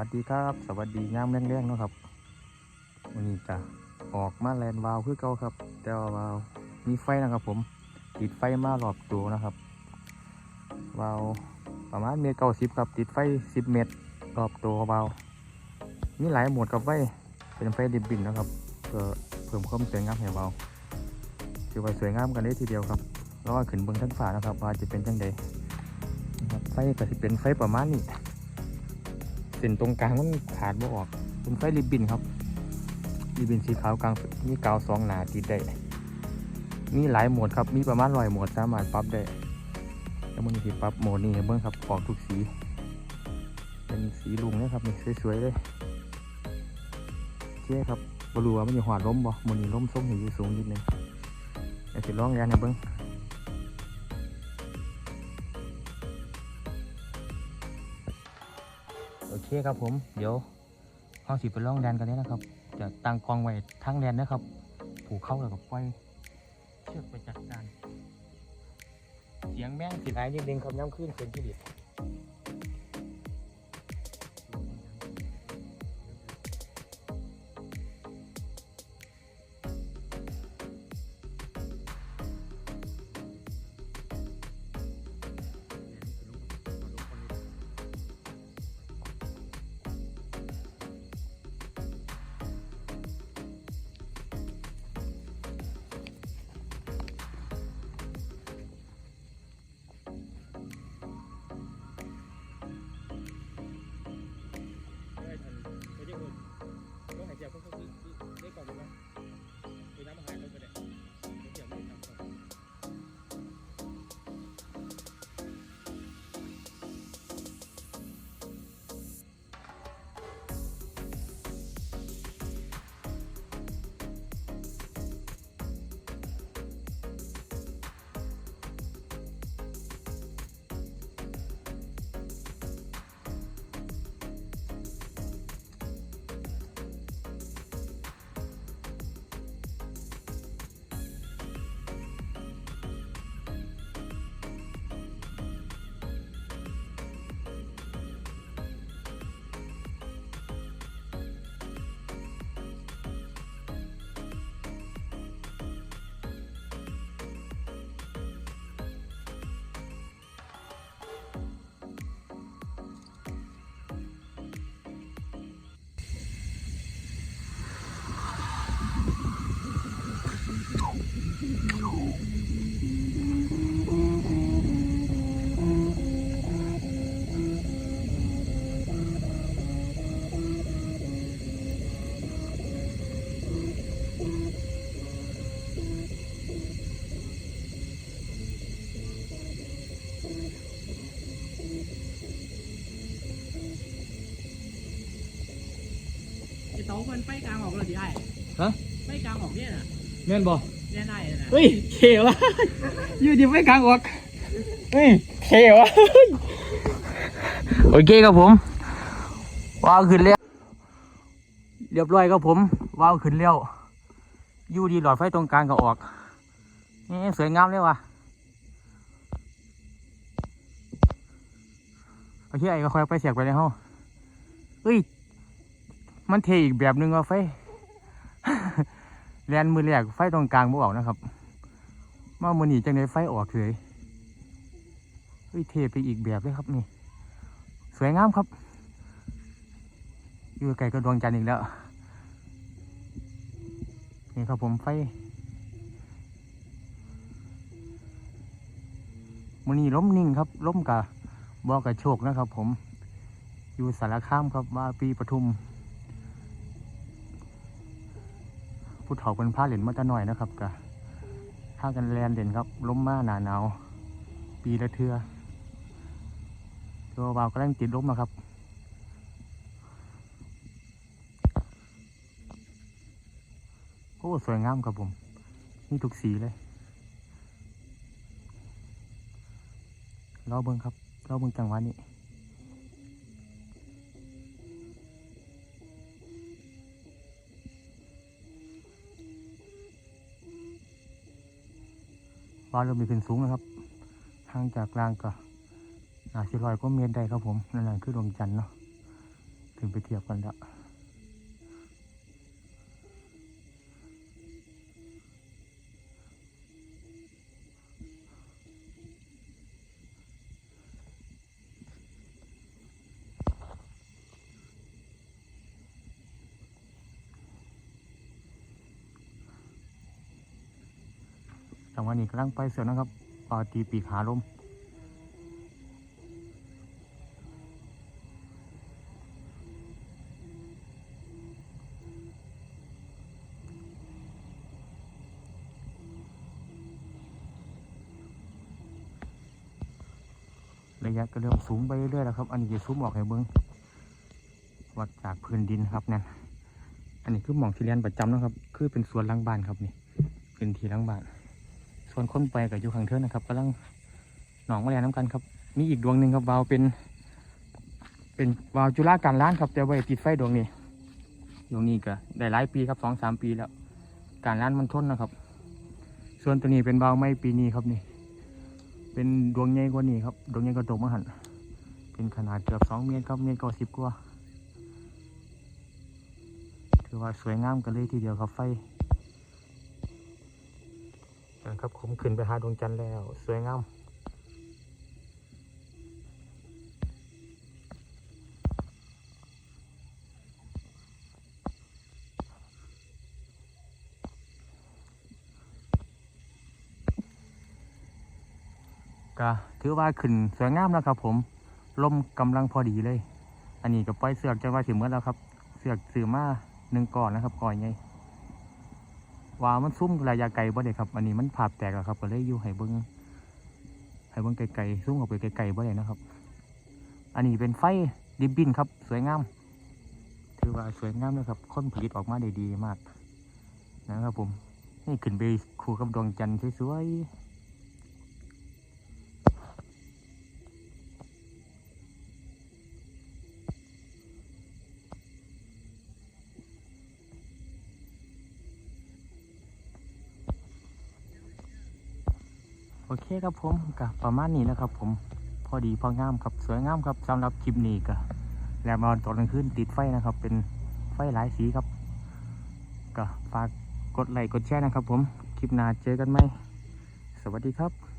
วัสดีครับ สวัสดียามแรงๆเนาะครับวันนี้จะออกมาแลนวาวคือเก่าครับ แต่ว่าวาวมีไฟนะครับผมติดไฟมารอบตัวนะครับวาวประมาณเมตรเก้าสิบครับติดไฟสิบเมตรรอบตัววาวมีหลายโหมดกับไฟเป็นไฟดิบบินนะครับเพื่อเพิ่มความสวยงามให้วาวถือว่าสวยงามกันเลยทีเดียวครับแล้วก็ขึ้นเบื้องทั้งฝานะครับว่าจะเป็นจังใดไฟก็จะเป็นไฟประมาณนี้ เส้นตรงกลางมันขาดบ่ออกเป็นไฟริบบินครับริบบินสีขาวกลางมีกาวสองหนาติดได้มีหลายโหมดครับมีประมาณร้อยโหมดสามารถปรับได้แล้วมันมีปรับโหมดนี้ให้เบิ้งครับออกทุกสี เป็นสีลุงนะครับนี่สวยๆเลยโอเครับบรูว่ามันอยู่หอดล้มบ่มันนี่ล้มส้มอยู่สูงนิดนึงเดี๋ยวสิลองแรงให้เบิ้ง เคครับผม เดี๋ยวเอาสิไปล่องแดนกันเลยนะครับ จะตั้งกองไว้ทั้งแดนนะครับ ผูกเข้าแล้วกับไฟเชือกไปจัดการ เสียงแม่งสิไรนิดนึงครับย้ำขึ้นเป็นที่ดิบ อ้โต๊ะมันไปกลางออกเลยดิไอ้ฮะไปกลางออกเนี่ยน่ะแม่นบ่เนี่ยได้เลยนะเฮ้ยเขวะอยู่ดีไม่กลางออกเฮ้ยเขวะโอเคครับผมว้าวขึ้นแล้วเรียบร้อยครับผมว้าวขึ้นแล้วอยู่ดีหลอดไฟตรงกลางก็ออกนี่สวยงามเลยว่ะโอเคไอ้ก็ค่อยไปเสียบไปในห้องเฮ้ย มันเทอีกแบบหนึงว่ะไฟแลนมือแรกไฟตรงกลางบ่ออกนะครับมามือหนีจังไดไฟออกเลยเฮ้ยเทไปอีกแบบเลยครับนี่ สวยงามครับ อยู่ไกลก็ดวงจันทร์อีกแล้ว นี่ครับผมไฟมือหนีล้มนิ่งครับล้มกับบอกกับโชคนะครับผม อยู่สารคามครับว่าปีปทุม ผู้เฒ่าเป็นผ้าเหรียญมาแตะหน่อยนะครับกะถ้ากันแลนเด่นครับล้มมาหนาหนาวปีละเทือตัววาวก็แรงติดล้มนะครับโอ้สวยงามครับผมนี่ทุกสีเลยรอเบิ้งครับรอเบิ้งจังหวะนี้ ฟ้าเริ่มมีขึ้นสูงนะครับทางจากกลางก็อาชิลอยก็เมียนได้ครับผมนั่นแหละคือดวงจันทร์เนาะถึงไปเทียบกันแล้ว จังหวะนี้กำลังไปเสือนะครับปาตีปีกหาลมระยะก็เริ่มสูงไปเรื่อยๆแล้วครับ อันนี้จะซูมออกให้เบิ้งวัดจากพื้นดินครับนั่นอันนี้คือหมองที่เรียนประจำนะครับ คือเป็นสวนหลังบ้านครับนี่เป็นที่หลังบ้าน ส่วนคนไปกับอยู่ข้างเทินนะครับกำลังหนองมาแลน้ำกันครับ มีอีกดวงหนึ่งครับวาวเป็น เป็นวาวจุฬาการล้านครับแต่ว่าติดไฟดวงนี้ดวงนี้ก็ได้หลายปีครับสองสามปีแล้ว การล้านมันทนนะครับ ส่วนตัวนี้เป็นวาวไม่ปีนี้ครับนี่ เป็นดวงใหญ่กว่านี้ครับดวงใหญ่กว่าตกมหันเป็นขนาดเกือบสองเมตรครับเมตรเก้าสิบกว่าถือว่าสวยงามกันเลยทีเดียวครับไฟ นะครับ ผมขึ้นไปหาดวงจันทร์แล้ว สวยงามก็ถือว่าขึ้นสวยงามแล้วครับ ผมลมกำลังพอดีเลย อันนี้ก็ปล่อยเสือกจะว่าถึงเมื่อแล้วครับ เสือกสื่อมาหนึ่งก่อนนะครับก่อนไง ว่ามันซุ่มระยะไกลบ่ได้ครับ อันนี้มันภาพแตกแล้วครับก็เลยอยู่ให้เบิ้งให้เบิ้งไกลๆซุ่มออกไปไกลๆบ่ได้นะครับ อันนี้เป็นไฟดิบบินครับ สวยงามถือว่าสวยงามเลยครับค้นผลิตออกมาได้ดีมากนะครับผมนี่ขึ้นไปคู่กับดวงจันทร์สวยๆ โอเคครับผมก็ประมาณนี้นะครับ ผมพอดีพองามครับสวยงามครับสำหรับคลิปนี้ก็แล้วมาตอนกลางคืนติดไฟนะครับ เป็นไฟหลายสีครับก็ฝากกดไลค์กดแชร์นะครับ ผมคลิปหน้าเจอกันไหมสวัสดีครับ